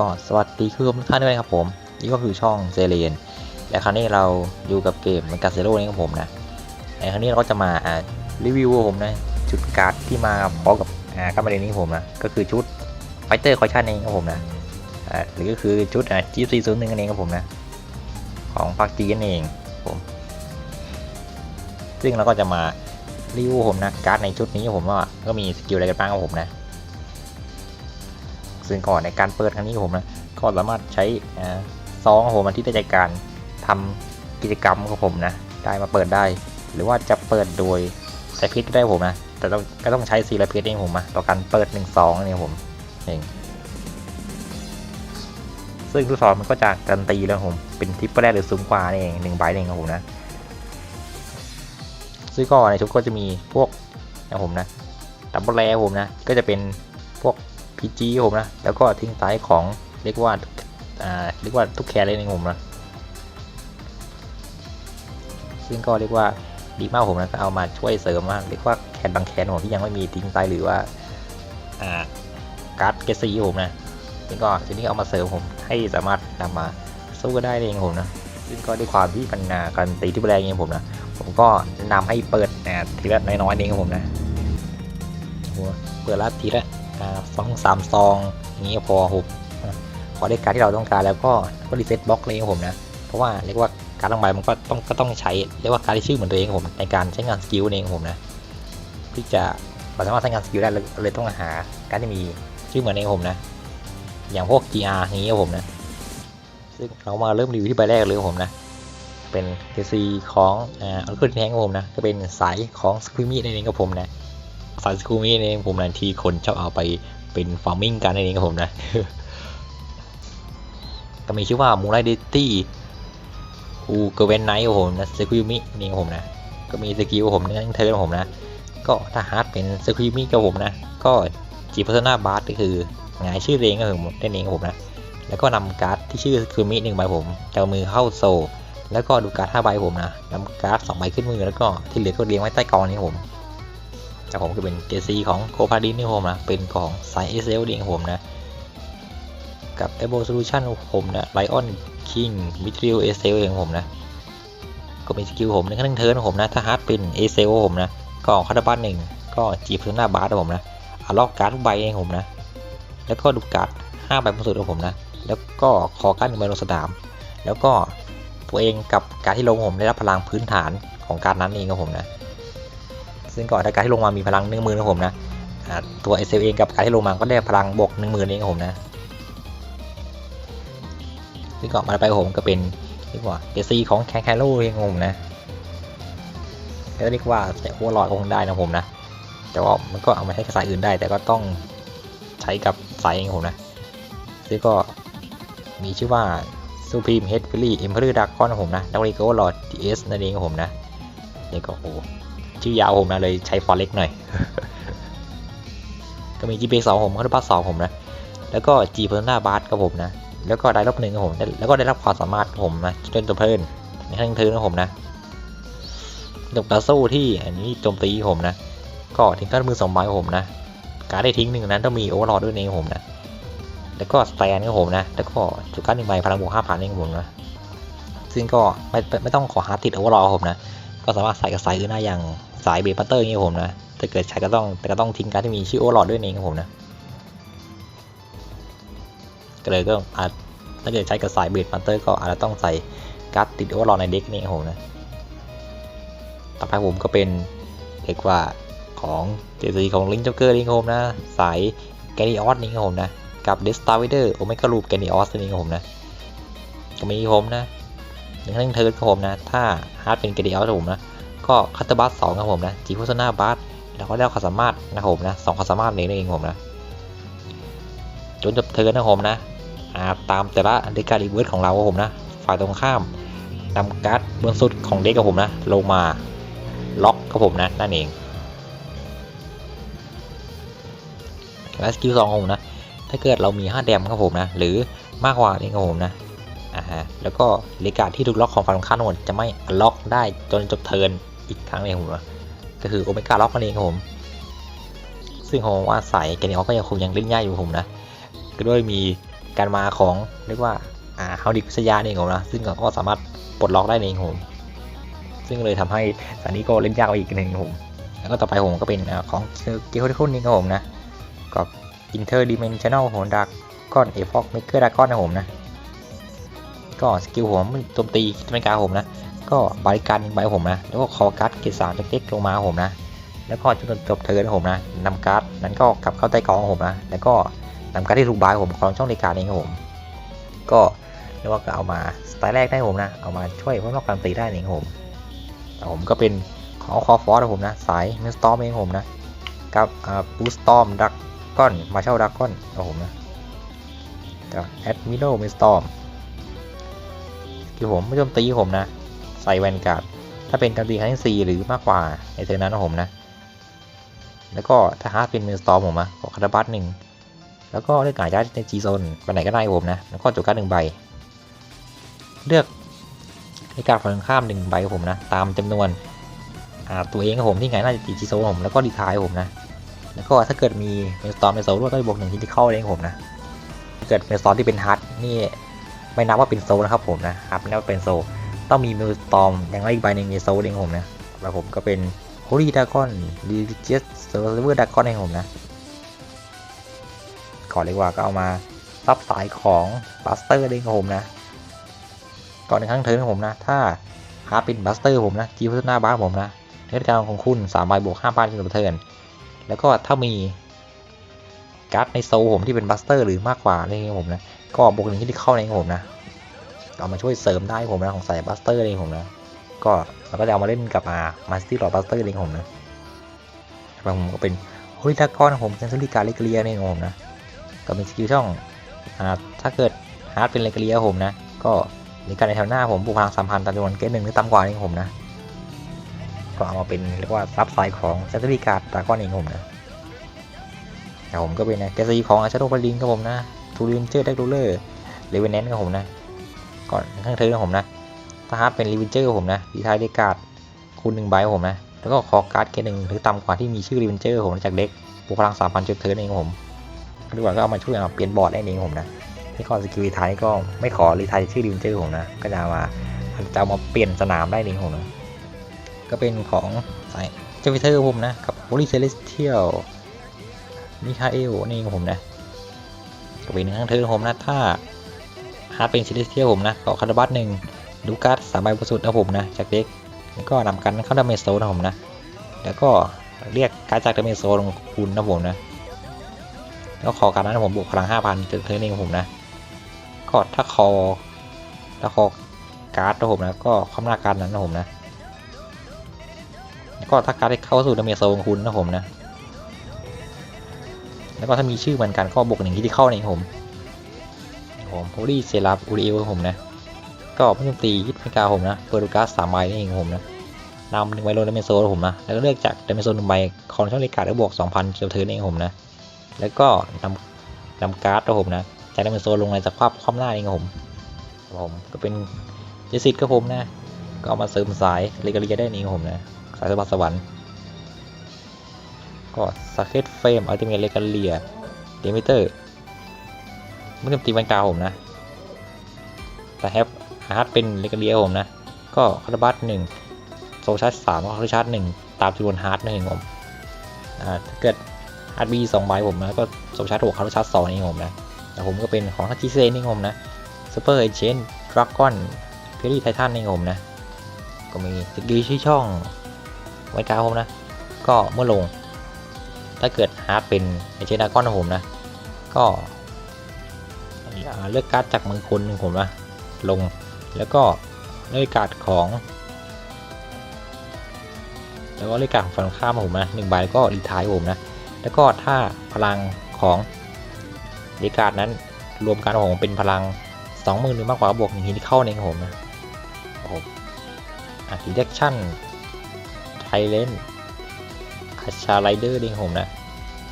ก็สวัสดีคุณผู้ชมทุกท่านด้วยครับผม นี่ก็คือช่องเซเรียนและครั้งนี้เราอยู่กับเกมมันกาเซโร่นี่ครับผมนะในครั้งนี้เราก็จะมารีวิวผมนะชุดการ์ดที่มาพร้อมกับอ่าการ์ดประเด็นนี้ผมนะก็คือชุดไฟเตอร์คอยชันเองครับผมนะอ่าหรือก็คือชุดอ่าจีซีศูนย์หนึ่งนั่นเองครับผมนะของภาคจีนนเองผมซึ่งเราก็จะมารีวิวผมนะการ์ดในชุดนี้ผมว่าก็มีสกิลอะไรกันบ้างครับผมนะ ซึ่งก่อนในการเปิดครั้งนี้ผมนะก็สามารถใช้ซองของผมมาที่ได้จากการทำกิจกรรมของผมนะได้มาเปิดได้ หรือว่าจะเปิดโดยใช้พิษก็ได้ผมนะแต่ต้องก็ต้องใช้ซีละพิษเองผมนะต่อการเปิด1นึ่งสองนี่ผมเองซึ่งลูกศรมันก็จะการันตีแล้วผมเป็นทิปเปอร์แรกหรือสูงกว่านี่เองหนึ่งใบเองครับผมนะซึ่งก็ในชุดก็จะมีพวกนะผมนะดับเบิลแรผมนะก็จะเป็นพวก พีจีผมนะ แล้วก็ทิ้งท้ายของเรียกว่าอ่าเรียกว่าทุกแคร์เลยในผมนะ ซึ่งก็เรียกว่าดีมากผมนะก็เอามาช่วยเสริมมากเรียกว่าแคนบางแคนผมที่ยังไม่มีทิ้งท้ายหรือว่าอ่าการ์ดเกซีผมนะซึ่งก็ทีนี้เอามาเสริมผมให้สามารถนำมาสู้ก็ได้เองผมนะซึ่งก็ด้วยความที่มันาการตีที่แรงเองผมนะผมก็นะนำให้เปิดอ่าทีละน้อยๆเองผมนะโอ้เปิดละทีละ อ่าสองสามซองนี้พอผมพอได้การที่เราต้องการแล้วก็ก็รีเซ็ตบล็อกเลยครับผมนะเพราะว่าเรียกว่าการดลงใบมันก็ต้องก็ต้องใช้เรียกว่าการที่ชื่อเหมือนตัวเองผมในการใช้งานสกิลเองผมนะที่จะเราสามารถใช้งานสกิลได้เลยต้องหาการที่มีชื่อเหมือนเองผมนะ อย่างพวก GR นี้ครับผมนะซึ่งเรามาเริ่มรีวิวที่ใบแรกเลยครับผมนะเป็น KC ของอ่าอัลเคิลแทงครับผมนะก็เป็นสายของสควิมี่นั่นเองครับผมนะ สายสกูมี่เองผมนะที่คนชอบเอาไปเป็นฟาร์มิงกันนั่นเองครับผมนะก็มีชื่อว่ามูไรเดตี้อูเกเวนไนท์ครับผมนะสกิลมินี่ครับผมนะ ก็มีสกิลผมนั่นเธอครับผมนะ ก็ถ้าฮาร์ดเป็นสกิลมิกับผมนะ ก็จีพัฒนาบาร์ก็คือหงายชื่อเองก็คือผมนั่นเองครับผมนะ แล้วก็นำการ์ดที่ชื่อสกิลมิหนึ่งใบผมจะเอามือเข้าโซ แล้วก็ดูการ์ดห้าใบผมนะนำการ์ดสองใบขึ้นมือแล้วก็ที่เหลือก็เรียงไว้ใต้กองนี้ครับผม จากผมก็เป็นเกซีของโคพาดินนี่ผมนะ เป็นของสายเอเซลเองผมนะ กับ e v o Solution ของผมนะ Lion King m i t r i l เอเซลเองผมนะ ก็มีสกิลผมในขั้นเทิร์นของผมนะ ถ้าฮาร์ดเป็นเอเซลผมนะ ก็คาร์บันหนึ่งก็จีบพื้นหน้าบาร์ผมนะอาล็อกการ์ดทุกใบเองผมนะ แล้วก็ดูการ์ดห้าใบบนสุดของผมนะ แล้วก็คอการ์ดหนึ่งใบลงสนาม แล้วก็ตัวเองกับการดที่ลงผมได้รับพลังพื้นฐานของการนั้นเองครับผมนะ ซึ่งก่อนการที่ลงมามีพลังหนึ่งหมื่นของผมนะตัวเอเซเองกับการที่ลงมาก็ได้พลังบวกหนึ่งหมื่นเองผมนะซึ่งก่อนมาไปผมก็เป็นเรียกว่าเอซีของแคคแคโร่เองของผมนะแล้วเรียกว่าแต่หัวลอยคงได้นะผมนะแต่ว่ามันก็เอามาใช้กับสายอื่นได้ แต่ก็ต้องใช้กับสายเองผมนะซึ่งก็มีชื่อว่า Supreme Head f i l l y Emperor Dragon ของผมนะแล้วก็ลอร์ด DS นั่นเองผมนะนี่ก็โอ้ ชื่อยาวผมนะเลยใช้ฟอนต์เล็กหน่อย ก็มี GP 2ผมก็ได้บัสสองผมนะ แล้วก็ G p e r s o n a b a s กับผมนะ แล้วก็ได้รับหนึ่งกับผม แล้วก็ได้รับความสามารถกับผมนะจนตัวเพลินในขั้นเทิงกับผมนะดอกดาสู้ที่อันนี้โจมตีผมนะ ก็ทิ้งการมือสองใบกับผมนะ การได้ทิ้งหนึ่งนั้นต้องมีโอเวอร์ลอด้วยเองกับผมนะ แล้วก็สแตนกับผมนะ แล้วก็จุดการหนึ่งใบพลังบวกห้าพันเองกับผมนะ ซึ่งก็ไม่ไม่ต้องขอหาร์ดติดโอเวอร์ลอผมนะ ก็สามารถใส่กับสายอื่นได้อย่าง สายเบรปัตเตอร์อย่างนี้ผมนะถ้าเกิดใช้ก็ต้องแต่ก็ต้องทิ้งการที่มีชื่อโอเวอลอดด้วยเองครับผมนะก็เลยก็อาจถ้าเกิดใช้กับสายเบรปัตเตอร์ก็อาจจะต้องใส่การ์ดติดโอเวอร์ลอดในเด็กนี่ครับผมนะ ต่อไปผมก็เป็นเรียกว่าของเจสีของลิงจ็อกเกอร์นี่ครับผมนะ สายแกนิออสนี่ครับผมนะ กับเดสตาร์วิเดอร์โอเมก้าลูปแกนิออสนี่ครับผมนะ ก็มีผมนะหนึ่งทั้งเทิร์นครับผมนะ ถ้าฮาร์ดเป็นเกดีออสผมนะ ก็คัตเตอร์บัสสองครับผมนะจีโพสนาบัสแล้วก็ได้ความสามารถนะครับผมนะสองความสามารถนี้นั่นเองผมนะจนจบเทิร์นนะครับผมนะอาตามแต่ละเดการีเวิร์ดของเราครับผมนะฝ่ายตรงข้ามนำการ์ดบนสุดของเด็กกับผมนะลงมาล็อกครับผมนะนั่นเองและสกิลสองของผมนะถ้าเกิดเรามี 5 แดมครับผมนะหรือมากกว่านี้ครับผมนะอ่าฮะแล้วก็เลกาที่ถูกล็อกของฝั่งตรงข้ามทั้งหมดจะไม่ล็อกได้จนจบเทิร์น อีกครั้งเองผมก็คือโอเมก้าล็อกนั่นเองครับผม ซึ่งผมว่าสายแกนออกก็ยังคงยังเล่นยากอยู่ผมนะ ก็ด้วยมีการมาของเรียกว่าอ่าเฮาดิกวิทยาเนี่ยผมนะ ซึ่งก็สามารถปลดล็อกได้เองผม ซึ่งเลยทำให้สถานี้ก็เล่นยากไปอีกหนึ่งผมแล้วก็ต่อไปผมก็เป็นของเกียวที่คนนี้ครับผมนะก็อินเทอร์ดิเมนชันแนลโหนดักก้อนเอฟอกเมกเกอร์ดากอนนะผมนะ ก็สกิลผมโจมตีคิดเป็นกาผมนะ ก็บริการหนึ่งใบผมนะ แล้วก็คอการ์ดเกรดสามเล็กๆลงมาผมนะ แล้วก็จนจบเทิร์นผมนะนำการ์ดนั้นก็กลับเข้าใต้กองผมนะ แล้วก็นำการ์ดที่ถูกบายผมของช่องในการเองครับผม ก็เรียกว่าก็เอามาสไตล์แรกได้ผมนะ เอามาช่วยเพิ่มรอบการตีได้เองครับผมแต่ผมก็เป็นของคอฟอร์ผมนะ สายมิสตอมเองผมนะ กับอ่าบูสตอมดักก้อนมาเช่าดักก้อนครับผมนะกับแอดมิโนมิสตอมคือผมไม่โจมตีผมนะ ใส่แวนการ์ดถ้าเป็นการตีครั้งที่สี่หรือมากกว่าในเทอร์นั้นนะผมนะ แล้วก็ถ้าฮาร์ดเป็นมือสตอมผมนะขอคาราบัตหนึ่งแล้วก็เลือกหายได้ในจีโซนไปไหนก็ได้ผมนะ แล้วก็จุดการ์ดหนึ่งใบ เลือกในการฝั่งข้ามหนึ่งใบผมนะ ตามจำนวนตัวเองครับผมที่หงายหน้าจีโซนผมแล้วก็ดีทายผมนะ แล้วก็ถ้าเกิดมีเมสตอมในโซลด้วยก็จะบวกหนึ่งที่เข้าเองผมนะเกิดเมสตอมที่เป็นฮาร์ดนี่ไม่นับว่าเป็นโซลนะครับผมนะฮาร์ดไม่นับว่าเป็นโซล ต้องมีมิลสตอมอย่างไรอีกใบหนึ่งในโซลเองผมนะแล้วผมก็เป็น Holy Dragon Religious Server Dragon เองผมนะก่อนเลยกว่าก็เอามาซับสายของบัสเตอร์เองผมนะ ก่อนในครั้งเทิร์นผมนะ ถ้าหาเป็นบัสเตอร์ผมนะจีพัฒนาบ้านผมนะเนื้อการของคุณสามใบบวกห้าพันจนถึงเทิร์นแล้วก็ถ้ามีการ์ดในโซลผมที่เป็นบัสเตอร์หรือมากกว่าเองผมนะ ก็บวกหนึ่งที่เข้าในผมนะ เอามาช่วยเสริมได้ผมนะของสายบัสเตอร์เองผมนะ ก็เราก็จะเอามาเล่นกับอ่ามาสตี้หลอดบัสเตอร์เองผมนะบางผมก็เป็นโฮลิดากอนผมเซนซูริการเลกเลียเองผมนะ ก็เป็นสกิลช่องอ่าถ้าเกิดฮาร์ดเป็นเลกเลียผมนะ ก็ในการในแถวหน้าผมบุกพลังสามพันตามจำนวนเกตหนึ่งหรือต่ำกว่าเองผมนะ ก็เอามาเป็นเรียกว่าซับไซด์ของเซนซูริการดากอนเองผมนะแต่ผมก็เป็นนะเกซีของอาชาโดบาลินครับผมนะทูรินเจอร์เด็กรูเลอร์เลเวนแนนครับผมนะ ก่อนข้างเธอผมนะถ้าฮาร์ดเป็นรีวิเจอร์ผมนะดีไทายได้การ์ดคูณหนึ่งใบผมนะ แล้วก็คอการ์ดแค่หนึ่งหรือต่ำกว่าที่มีชื่อรีวิเจอร์ผมจากเด็กบุกพลังสามพันจุดเทิร์นเองผมหรือว่าก็เอามาช่วยเอาเปลี่ยนบอร์ดได้เองผมนะที่ข้อสกิลรีไทายก็ไม่ขอรีไทายชื่อรีวิเจอร์ผมนะ ก็จะเอามาจะเอามาเปลี่ยนสนามได้เองผมนะก็เป็นของสายเจวิเทอร์ผมนะกับโอลิเซเลสเทียลมิคาเอลนี่ของผมนะก็เป็นข้างเธอผมนะถ้าาร์ดเป็นซิลิเทียผมนะขอคาร์บัตหนึ่งดูการ์ดสามใบบนสุดนะผมนะ จากเด็กก็นำกันเข้าดาเมจโซนนะผมนะ แล้วก็เรียกการ์ดจากดาเมจโซนของคุณนะผมนะ แล้วขอการนั้นผมบวกพลังห้าพันเจอเธอเองผมนะ ก็ถ้าคอถ้าคอการ์ดนะผมนะ ก็คำนาการนั้นนะผมนะ แล้วก็ถ้าการ์ดได้เข้าสู่ดาเมจโซนของคุณนะผมนะ แล้วก็ถ้ามีชื่อเหมือนกันก็บวกหนึ่งที่เข้าเองผม ผมโพลีเซราอูริเอลผมนะ ก็ไม่ต้องตียึดไม่กาผมนะเปิดดูการ์ดสามใบนี่เองผมนะนำหนึ่งใบลงดาเมโซผมนะ แล้วก็เลือกจากดาเมโซหนึ่งใบคอนช่องเลกาดแล้วบวกสองพันเจอเธอเองผมนะ แล้วก็นำนำการ์ดผมนะ จากดาเมโซลงในสภาพคว่ำหน้าเองผม ผมก็เป็นเจสิตก็ผมนะ ก็เอามาเสริมสายเลกาเรียได้เองผมนะ สายสบัดสวรรค์ ก็สเก็ตเฟรมอัลติเมทเลกาเรียเดมิเตอร์ ไม่ต้องตีแวนกราผมนะ แต่แฮปฮาร์ดเป็นเลกเลียผมนะ ก็คาร์บัตหนึ่งโซชาร์จสามก็คาร์ชาร์จหนึ่งตามจำนวนฮาร์ดนั่นเองผมอ่าถ้าเกิดฮาร์ดบีสองใบผมนะก็โซชาร์จหกคาร์ชาร์จสองนี่ผมนะแต่ผมก็เป็นของทัชจิเซนนี่ผมนะซูเปอร์เอเจนต์ดราก้อนเพรี่ไททันนี่ผมนะ ก็มีสกิลชื่อช่องไวนกราผมนะ ก็เมื่อลง ถ้าเกิดฮาร์ดเป็นเอเจนต์ดราก้อนนะผมนะ ก็ เลือกการ์ดจากมือคนหนึ่งผมนะลงแล้วก็เลือกการ์ดของ แล้วก็เลือกการ์ดของฝั่งข้ามผมนะหนึ่งใบแล้วก็รีทายผมนะ แล้วก็ถ้าพลังของเลือกการ์ดนั้นรวมกันของผมเป็นพลังสองหมื่นหรือมากกว่าบวกหนึ่งทีที่เข้าในของผมนะโอ้โหอะดีเด็กชั่นไทเลนอาชาไรเดอร์เองผมนะ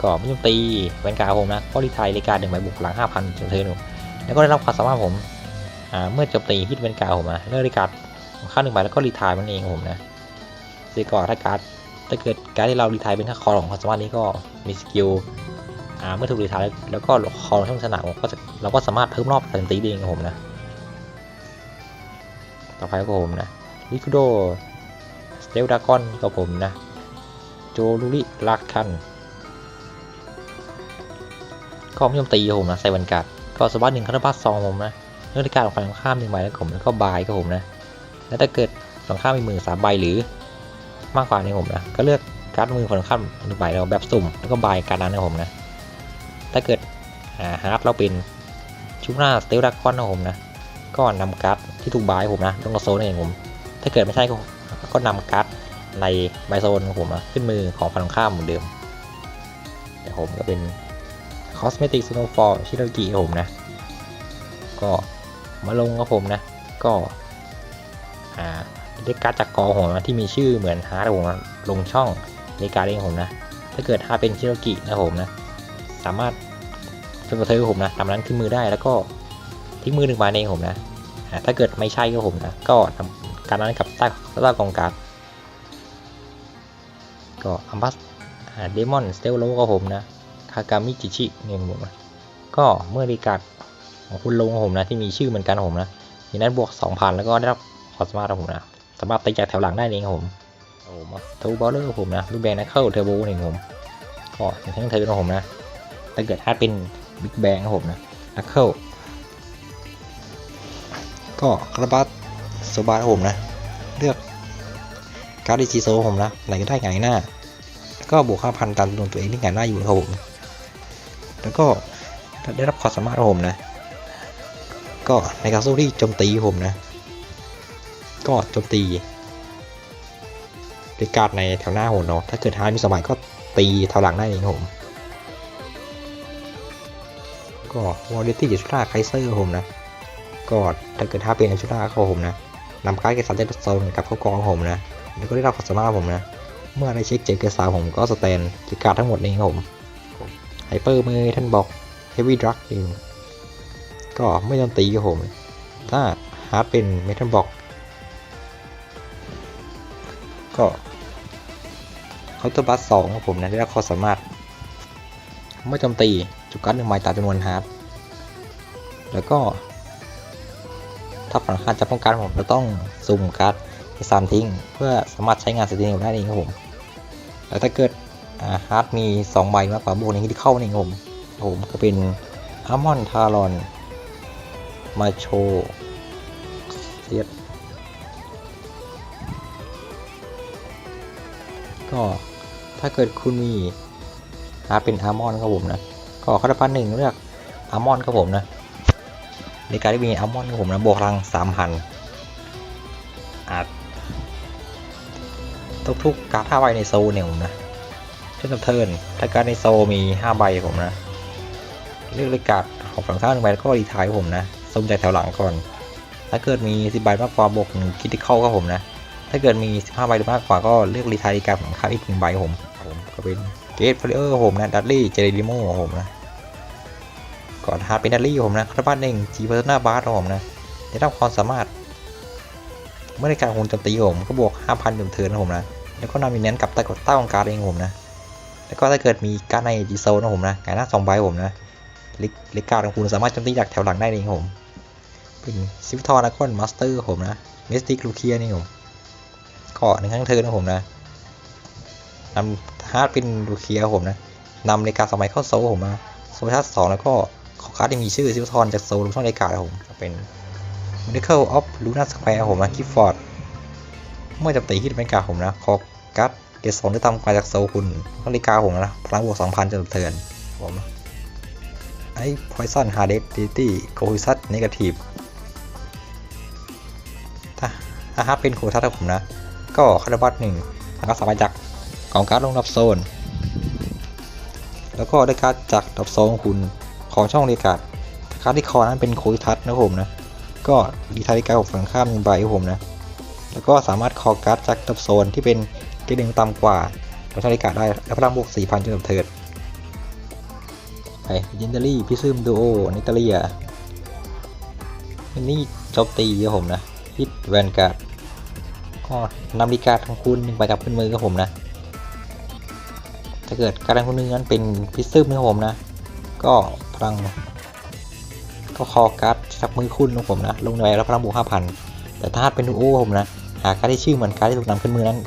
ก็ไม่ต้องตีแวนการ์ดผมนะก็รีไทายรายการ์ดหนึ่งใบบุกหลังห้าพันจนเทิร์นผม แล้วก็ได้รับความสามารถผมอ่าเมื่อจมตีฮิตแวนการผมนะเลือกรายการค่าหนึ่งใบแล้วก็รีทายมันเองผมนะซีก่อนถ้าการ์ดถ้าเกิดการ์ดที่เรารีทายเป็นค่าคอของความสามารถนี้ก็มีสกิลอ่าเมื่อถูกรีทายแล้วแล้วก็คอช่องสนามก็จะเราก็สามารถเพิ่มรอบการตีเองผมนะต่อไปก็ผมนะลิคูโดสเตลดากอนกับผมนะโจลูริลากคันก็ไม่ยอมตีผมนะไซวันการ์ด ก็สวัสดหนึ่งคาร์บัสองผมนะเนื่องจากการออกไปข้ามหนึ่งใบแล้วผมแล้วก็บายครับผมนะ แล้วถ้าเกิดฝังข้ามมีมือสามใบหรือมากกว่านี้ผมนะ ก็เลือกการ์ดมือฝั่งข้ามหนึ่งใบแล้วแบบสุ่มแล้วก็บายการนั้นนะผมนะ ถ้าเกิดอ่าฮาร์ดเราเป็นชุบหน้าสเตลดากอนนะผมนะ ก็นำการ์ดที่ถูกบายผมนะลงกระโซนเองผม ถ้าเกิดไม่ใช่ก็ก็นำการ์ดในใบโซนของผมนะขึ้นมือของฝั่งข้ามเหมือนเดิมแต่ผมก็เป็น คอสเมติกสโนฟอร์ชิโนกิผมนะ ก็มาลงกับผมนะ ก็อ่าได้กาจากกอผมนะที่มีชื่อเหมือนฮาร์ดผมนะลงช่องในการเองผมนะ ถ้าเกิดฮาร์ดเป็นชิโนกินะผมนะ สามารถเป็นกระเทยผมนะทำนั้นขึ้นมือได้แล้วก็ทิ้งมือหนึ่งใบเองผมนะถ้าเกิดไม่ใช่ก็ผมนะ ก็ทำการนั้นกับใต้ใต้กองการ์ดก็อัมบัสเดมอนสเตลโลก็ผมนะากามิจิชิเนี่ยผมนะก็เมื่อรีการ์ดของคุณลงของผมนะที่มีชื่อเหมือนกันผมนะมีนั้นบวก 2,000 แล้วก็ได้รับคอสมาของผมนะสามารถตีจากแถวหลังได้เองครับผมโอ้มาทูบอลเลอร์ผมนะรูปแบงนะเข้าเทอร์โบนี่ผมก็อย่างทั้งเทอร์ขอผมนะถ้าเกิดฮาร์ดเป็นบิ๊กแบงครับผมนะนักเข้าก็คาราบัสโซบาครับผมนะ เลือกการ์ดดิจิโซผมนะไหนก็ได้ไงหน้า ก็บวกห้าพันตามจำนวนตัวเองที่ไงหน้าอยู่ครับผม แล้วก็ได้รับความสามารถครับผมนะ ก็ในการสู้ที่โจมตีผมนะ ก็โจมตีด้วยการในแถวหน้าผมเนาะถ้าเกิดท้ายมีสมัยก็ตีแถวหลังได้เองผมก็วอลเลตี้จิชุราไคเซอร์ผมนะ ก็ถ้าเกิดถ้าเป็นอัชุราเขาผมนะนำการ์ดเกสรเดโซนกับเข้ากองผมนะ แล้วก็ได้รับความสามารถผมนะ เมื่อได้เช็คเจอเกสาผมก็สแตนกิการ์ดทั้งหมดนี้ครับผม ไฮเปอร์มือท่านบอกเฮฟวี่ดรักเองก็ไม่โดนตีครับผม ถ้าฮาร์ดเป็นเมทัลบอกก็เคาน์เตอร์บัสสองครับผมนะได้รับความสามารถ ไม่จมตีจุกการ์ดหนึ่งใบตามจำนวนฮาร์ดแล้วก็ ถ้าฝั่งข้ามจะป้องกันผมจะต้องสุ่มการ์ดไปสามทิ้ง เพื่อสามารถใช้งานสติลได้เองครับผม แล้วถ้าเกิด ฮาร์ดมี 2 ใบมากกว่าบวกนี้ที่เข้าในผมผมก็เป็นอามอนทารอน มาโชเซียสก็ถ้าเกิดคุณมีฮาร์ดเป็นอาร์มอนครับผมนะ ก็คาร์พันหนึ่งเลือกอาร์มอนครับผมนะ ในการที่มีอัลมอนด์ของผมนะบวกพลังสามพันอาจทุกๆการ์ดห้าใบในโซนเนี่ยผมนะ เช่นเทิร์นถ้าการในโซมีห้าใบผมนะ เลือกเลยการ์ดของฝั่งข้างหนึ่งใบแล้วก็รีทายผมนะสมใจแถวหลังก่อน ถ้าเกิดมีสิบใบมากกว่าบวกหนึ่งคิดที่เข้าครับผมนะ ถ้าเกิดมีสิบห้าใบหรือมากกว่าก็เลือกรีทายการของข้างอีกหนึ่งใบผมผมก็เป็นเกตฟลเออร์ผมนะดัตลี่เจเรดิโม่ผมนะก่อนฮาร์ดเป็นดัลลี่ผมนะคาร์บันหนึ่งจีเพอร์นาบาร์ผมนะได้รับความสามารถเมื่อในการโจมโจมตีผมก็บวก 5,000เดิมเทิร์นนะผมนะ แล้วก็นำมีเน้นกับใต้กดใต้ของการเองผมนะ แล้วก็ถ้าเกิดมีการ์ดในจีโซนะผมนะงานหน้าสองใบผมนะลิกลิกการของคุณสามารถโจมตีจากแถวหลังได้เองผม เป็นซิฟทอร์นะคอนมาสเตอร์ผมนะมิสติกลูเคียนี่ผมก็หนึ่งครั้งเทิร์นะผมนะนำฮาร์ดเป็นลูเคียผมนะนำในกาสมัยเข้าโซผมมาโซชัสสองแล้วก็ขอการ์ดที่มีชื่อซิลทอนจากโซลงช่องรายกาผมเป็น Miracle of Luna Square ผมนะคิฟฟอร์ดเมื่อจะตีฮิตเป็นกาผมนะขอการ์ด เกรดสองที่ทำมาจากโซคุณช่องรายกาผมนะพลังบวก2,000จนเทิร์นผมไอ้ Poison Hardest Deity c o h e s u s Negative ถ้าถ้าฮาร์ดเป็นโคทัสผมนะ ก็คาร์บัตหนึ่งแล้วก็สามารถจากกองการ์ดลงรับโซน แล้วก็ได้การ์ดจากดับโซนคุณของช่องเรียกาดการ์ดที่คอนั้นเป็นโคอิทัสนะครับผมนะ ก็ดีทาริการของฝั่งข้ามหนึ่งใบครับผมนะ แล้วก็สามารถคอการ์ดจากดับโซนที่เป็น เกดหนึ่งต่ำกว่าของช่องเรียกาได้แล้วพลังบวก4,000จนกับเทิร์ดไปยินเดอรี่พิซึมดูโอนิตาเลียนี่โจมตีครับผมนะฮิตแวนการ์ดก็นำดีการ์ดของคุณหนึ่งไปกับขึ้นมือครับผมนะถ้าเกิดการดคนหนึงนั้นเป็นพิซซึมนะครับผมนะ ก็พลัง ก็คอการ์ดจับมือคุณของผมนะ ลงในแล้วพลังบวก5,000แต่ถ้าเป็นดูโอผมนะ หาการ์ดที่ชื่อเหมือนการ์ดที่ถูกนำขึ้นมือนั้น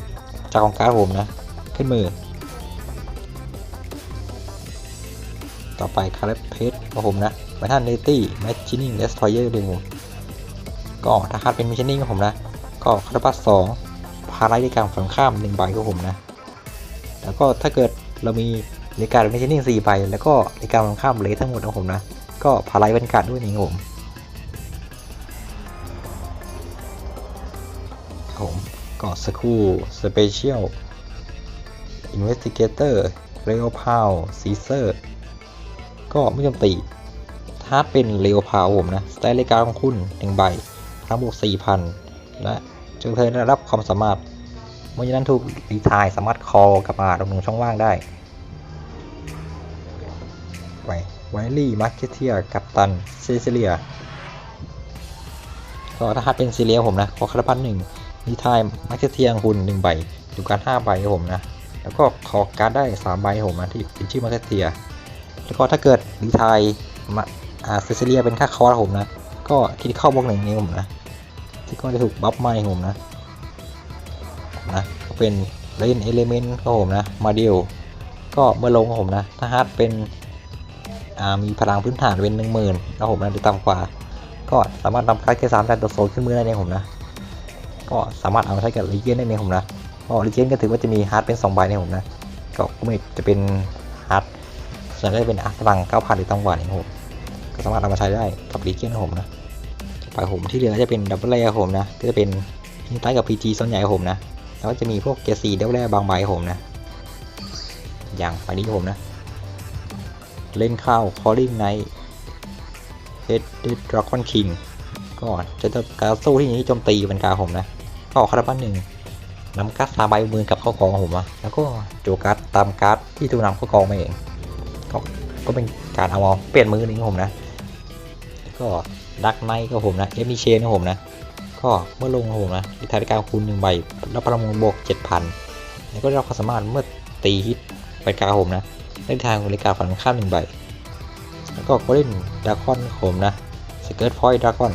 จากของการผมนะ ขึ้นมือ ต่อไปคาร์เรเพสของผมนะไมทันเนตี้แมชชินิ่งเดสทรอยเออร์ดึงผมก็ถ้าคาร์ดเป็นแมชชินิ่งของผมนะ ก็คาร์บัสสองพาไลท์ในการฝังข้ามหนึ่งใบของผมนะ แล้วก็ถ้าเกิดเรามีในการแมชชินิ่งสี่ใบแล้วก็ในการฝังข้ามเลททั้งหมดของผมนะ ก็พาไลท์เป็นการด้วยนี่ผม็สกูสเปเชียลอินเวสติเกเตอร์เรโอพาวซีเซอร์ก็ไม่โจมตีถ้าเป็นเรโอพาวผมนะสไตล์เลกาของคุณหนึ่งใบพลังบวก4,000และจงเธอได้รับความสามารถเมื่อนั้นถูกรีทายสามารถคอลกลับมาตรงหนึ่งช่องว่างได้ไวไวลี่มาร์เกเทียกับตันเซซิเลียก็ถ้าเป็นซีเรียผมนะขอคาราบันหนึ่ง รีทายมาเกเทียงคุณหนึ่งใบดูการห้าใบครับผมนะ แล้วก็ขอการ์ดได้สามใบผมนะที่เป็นชื่อมาเกเทีย แล้วก็ถ้าเกิดรีทายมาอ่าเซซิเลียเป็นค่าคอร์ผมนะ ก็คิดเข้าบวกหนึ่งนี้ผมนะ ที่ก็จะถูกบัฟใหม่ผมนะนะก็เป็นเลนเอลิเมนต์ของผมนะ มาเดียวก็เมื่อลงของผมนะ ถ้าฮาร์ดเป็นมีพลังพื้นฐานเป็นหนึ่งหมื่นแล้วผมนะหรือต่ำกว่า ก็สามารถนำการ์ดแค่สามแต่ตัวโซนขึ้นมือได้เองผมนะ ก็สามารถเอามาใช้กับลีเจนได้เองผมนะก็ลีเจนก็ถือว่าจะมีฮาร์ดเป็นสองใบในผมนะก็ไม่จะเป็นฮาร์ดส่วนก็จะเป็นอาร์ตพลังเก้าพันหรือต่ำกว่านี่ครับผมก็สามารถเอามาใช้ได้กับลีเจนผมนะไปผมที่เหลือจะเป็นดับเบิลเลย์ผมนะก็จะเป็นฮิงไตกับ PG ส่วนใหญ่องผมนะแล้วก็จะมีพวกเกสีดับเบิลเลย์บางใบองผมนะ อย่างไปนี้ผมนะ เล่นข้าว Calling Knight Head Dead Dragon King ก็จะจะการสู้ที่นี้โจมตีเป็นการผมนะ ก็คาราบันหนึ่งนำการ์ดสามใบมือกับเข้ากองของผมอะแล้วก็โจการ์ดตามการ์ดที่ถูกนำเข้ากองมาเองก็ก็เป็นการเอามาเปลี่ยนมือนี้ของผมนะ ก็ดักไนก็ผมนะเอฟมีเชนของผมนะ ก็เมื่อลงของผมนะวิทยาการคูณหนึ่งใบรับพลังบวกเจ็ดพันแล้วก็ได้รับความสามารถเมื่อตีฮิตไปกางผมนะได้ทางบริการฝันข้ามหนึ่งใบ แล้วก็ก็เล่นดราก้อนของผมนะสเกิร์ตพอยต์ดราก้อน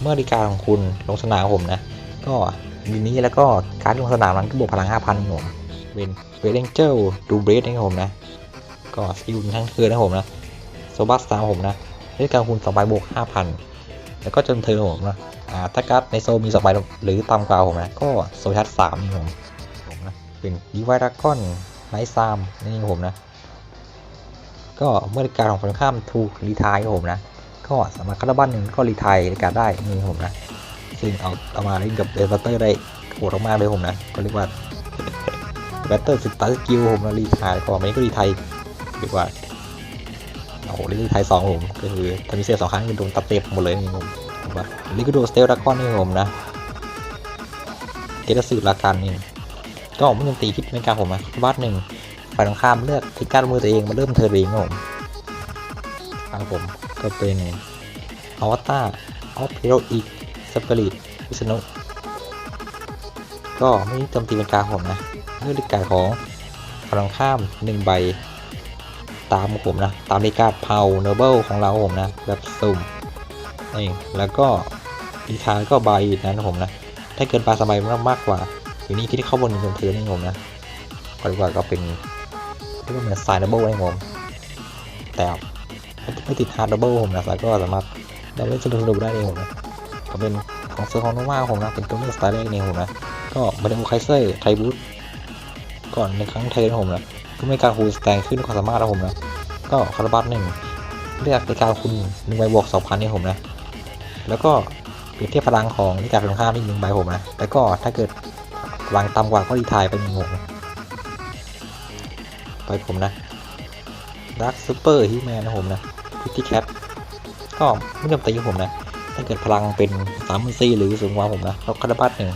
เมื่อดีการของคุณลงสนามของผมนะ ก็ดีนี้แล้วก็การลงสนามนั้นก็บวกพลังห้าพันของผมเป็นเวเลนเจอร์ดูเบรสนะครับผมนะ ก็สกิลทั้งคืนนะผมนะโซบัสตามผมนะด้วยการคูณ2ใบบวก5,000 แล้วก็จนเธอผมนะอ่าถ้าการ์ดในโซมี2ใบหรือต่ำกว่าผมนะ ก็โซชัด3นี่ผมผมนะเป็นดีไวดากอนไลซามนี่ผมนะ ก็เมื่อการของคนข้ามถูกรีทายผมนะ ก็สามารถคาราบันหนึ่งก็รีไทยในการได้นี่ผมนะ ซึ่งเอาเอามาเล่นกับเดสเตอร์ได้โหดมากเลยผมนะ ก็เรียกว่าแบตเตอร์สตาร์สกิลผมนะรีไทยก็ไม่ก็รีไทยเรียกว่าโอ้โหลิงไทยสองผมก็คือถ้ามีเซลสองครั้งก็โดนตับเต็มหมดเลยนี่ผมว่าลิกโดสเตลดักก้อนนี่ผมนะเกตสืบราการนี่ก็ไม่ยังตีคิดไม่กล้าผมนะบาสหนึ่งฝ่ายตรงข้ามเลือกทิกการมือตัวเองมาเริ่มเทอร์เริงครับผมทางผม ก็เป็นอวตารออฟเฮโรอีกสเปริตวิสนุก็ไม่โจมตีเป็นกาผมนะเลือกดิการของฝ่ายตรงข้ามหนึ่งใบ ตามผมนะ ตามในการเผาเนเบิลของเราผมนะ แบบสุ่มนี่แล้วก็อีกทางก็ใบนั้นผมนะ ถ้าเกินปลาสบายมากมากกว่า อยู่นี่ที่เข้าบนจนเทือนนี่ผมนะก็เรีกว่าก็เป็นเรียกว่าเหมือนสายเนเบิลนี่ผมแต่ ไม่ติดฮาร์ดเนเบิลผมนะแล้วก็สามารถได้เล่นสนุกๆได้เองผมนะก็เป็นของเซอร์ของโนวาผมนะเป็นตัวเลือกสไตล์แรกเองผมนะก็มาดูไคเซอร์ไทบูทก่อนในครั้งเทนผมนะก็ไม่การคูณสแตนขึ้นความสามารถของผมนะก็คาราบัสหนึ่งเรียกในการคูณหนึ่งใบบวกสองพันนี่ผมนะแล้วก็เปรียบเทียบพลังของนิการตรงข้ามที่หนึ่งใบผมนะแล้วก็ถ้าเกิดพลังต่ำกว่าก็รีทายไปหนึ่งผมนะไปผมนะ ดักซูเปอร์ฮิแมนนะผมนะพิตตี้แคปก็ไม่จำเป็นผมนะ ถ้าเกิดพลังเป็นสามหมื่นสี่หรือสูงกว่าผมนะก็คาราบัสหนึ่ง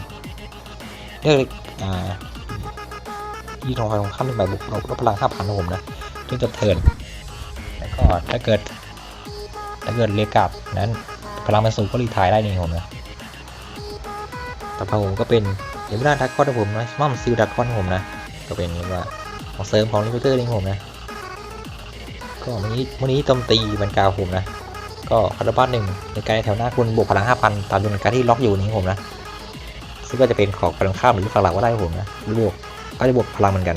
เรียกอ่ายีทองคำของข้ามเป็นใบบุกเราก็พลังห้าพันของผมนะจนจะเทิร์นแล้วก็ถ้าเกิด ถ้าเกิดเรียกกลับนั้น พลังมันสูงก็รีทายได้นี่ผมนะแต่ผมก็เป็นเดวิลดักคอนผมนะมัมซิลดักคอนผมนะ ก็เป็นเรียกว่าของเสริมของลิมิเตอร์นี่ผมนะ ก็วันนี้วันนี้โจมตีบรรกาผมนะ ก็คาร์บัสหนึ่งในการแถวหน้าคุณบวกพลัง5,000ตามจำนวนการที่ล็อกอยู่นี้ผมนะ ซึ่งก็จะเป็นของพลังข้ามหรือฝั่งหลักก็ได้ผมนะบวกก็จะบวกพลังเหมือนกัน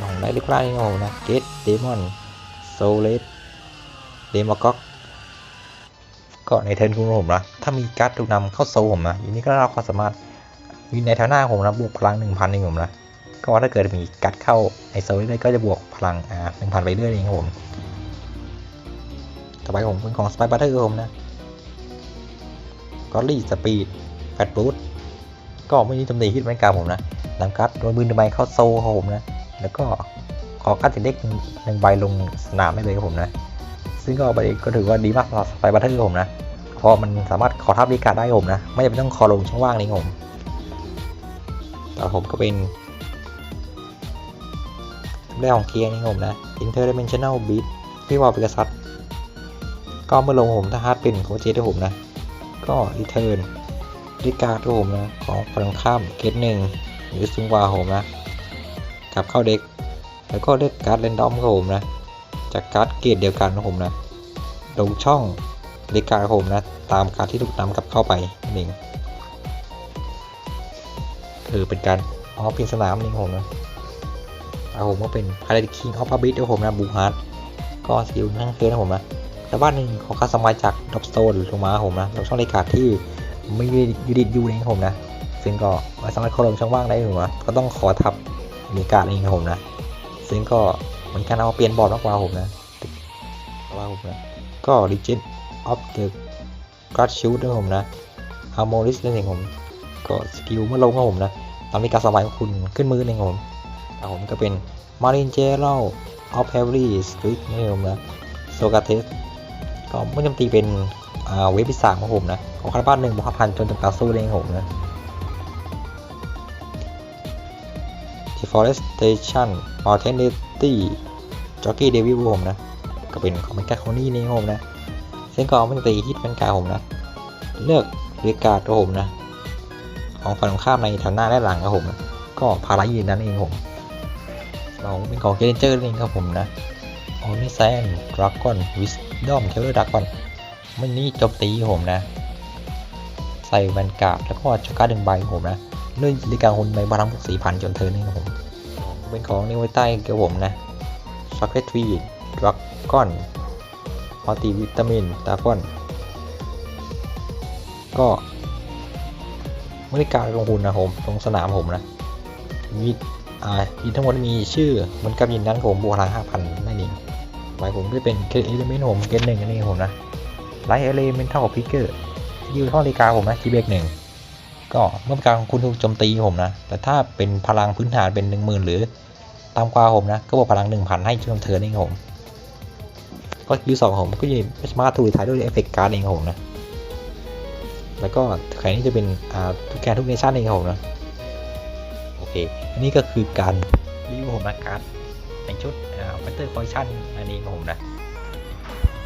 ของได้ลิกล่านี่ผมนะเกตเดมอนโซเลสเดมอกอกก็ในเทิร์นคุณผมนะถ้ามีการ์ดถูกนำเข้าโซผมนะอยู่นี้ก็ได้รับความสามารถมีในแถวหน้าผมนะบวกพลัง1,000เองผมนะ ก็ว่าถ้าเกิดมีการ์ดเข้าในโซลเรื่อยๆก็จะบวกพลังอ่า1,000ไปเรื่อยเองครับผม ต่อไปผมเป็นของสไปบัตเตอร์ผมนะกอลลี่สปีดแฟตบูทก็ไม่มีตำหนิฮิตแมนการผมนะนำการ์ดโดนมือหนึ่งใบเข้าโซ่ครับผมนะ แล้วก็ขอการ์ดติดเล็กหนึ่งใบลงสนามได้เลยครับผมนะ ซึ่งก็ใบก็ถือว่าดีมากสำหรับสไปบัตเตอร์ผมนะเพราะมันสามารถขอทับดีการ์ได้ผมนะ ไม่จำเป็นต้องคอลงช่องว่างนี้ครับผมต่อผมก็เป็น เรื่ของเกียร์นี่ผมนะ Interdimensional Beat ที่ว่าเป็นกษัตก็เมื่อลงผมถ้าฮาร์ดเป็นของเจด้วยผมนะ ก็รีเทิร์นริการ์ดด้วยผมนะ ของฝั่งข้ามเกตหนึ่งหรือซุงวาผมนะกลับเข้าเด็ก แล้วก็เลือกการ์ดเรนดอมครับผมนะ จากการ์ดเกตเดียวกันนะผมนะลงช่องริการ์ดผมนะ ตามการ์ดที่ถูกนำกลับเข้าไปหนั่งคือเป็นการออฟพินสนามนี่ผมนะ เอาผมก็เป็นพาราดิคิงออฟพาบิทด้วยผมนะบูฮาร์ดก็สกิลนั่งเคลื่อนนะผมนะแต่บ้านหนึ่งของคาสมัยจากดอปสโตนลงมาผมนะลงช่องเลกาที่ไม่ยูดิตยูเองผมนะ ซึ่งก็ไม่สามารถเข้าลงช่องว่างได้ผมนะก็ต้องขอทับมีการเองครับผมนะ ซึ่งก็เหมือนกันเอาเปลี่ยนบอร์ดมากกว่าผมนะว่าผมนะก็ Legend of the God Shield ด้วยผมนะ Harmonis นั่นเองผมก็สกิลเมื่อลงครับผมนะตามมีการสมัยของคุณขึ้นมือเองครับผม อ่าผมก็เป็น Marine General of Heavy Street นี่ผมนะโซกาเทสก็ไม่จำตีเป็นเวฟที่สามของผมนะของคาราบ้านหนึ่งบวกพันจนจบการสู้เองผมนะ deforestation mortality jockey devil ผมนะ ก็เป็นของมันแกโคนี่นี่ผมนะ ซึ่งก็ไม่จำตีฮิตเป็นกาผมนะ เลือกเรียกาดตัวผมนะ ของฝั่งตรงข้ามในแถวหน้าและหลังครับผมนะก็พารายืนนั้นเองผม เราเป็นของเกเรนเจอร์เองครับผมนะออนิแซนดราก้อนวิสดอมเทเลอร์ดราก้อนมันนี่จมตีผมนะ ใส่แวนการ์ดแล้วก็ช็อการ์ดึงใบผมนะเลื่อนลิกาหุ่นในบาลังพวกสี่พันจนเธอนี่ครับผมเป็นของนิวใต้กับผมนะช็อกเกตทรีดราก้อนมัลติวิตามินดราก้อนก็บริการลงทุนนะผมตรงสนามผมนะมี อ่ายินทั้งหมดมีชื่อเหมือนกับยินนั้นผมบวกพลังห้าพันนั่นเองหมายผมก็เป็นเกตเอลิเมนต์ผมเกตหนึ่งนั่นเองผมนะไลท์เอลิเมนต์เท่ากับพิกเกอร์ยูเท่านาฬิกาผมนะจีเบกหนึ่งก็เมื่อการของคุณถูกโจมตีผมนะ แต่ถ้าเป็นพลังพื้นฐานเป็นหนึ่งหมื่นหรือตามกว่าผมนะ ก็บวกพลังหนึ่งพันให้จนเธอเองผม ก็ยูสองผมก็ยังไม่สามารถถูกท้ายด้วยเอฟเฟกต์การ์ดเองครับผมนะ แล้วก็แขนนี้จะเป็นอ่าทุกแกนทุกเนชั่นเองครับผมนะ เค อันนี้ก็คือการรีวิวผมนะการ์ดในชุดอ่าบัตเตอร์คอชั่นอันนี้ของผมนะ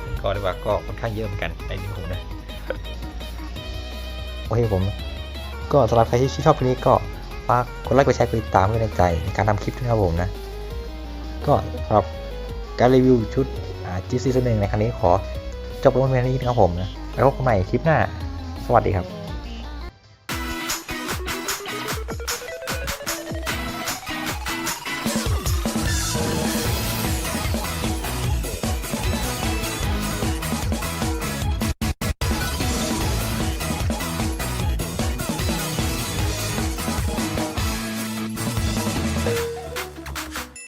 ซึ่งก็เรียกว่าก็ค่อนข้างเยอะเหมือนกันในนี้ผมนะโอเคผม ก็สำหรับใครที่ชอบคลิปนี้ก็ฝากกดไลค์กดแชร์กดติดตามเป็นกำลังใจในการทำคลิปด้วยนะครับผมนะ ก็สำหรับการรีวิวชุดอ่าจีซีซั่นหนึ่งในครั้งนี้ขอจบลงเพียงนี้นะครับผมนะแล้วพบกันใหม่คลิปหน้า สวัสดีครับ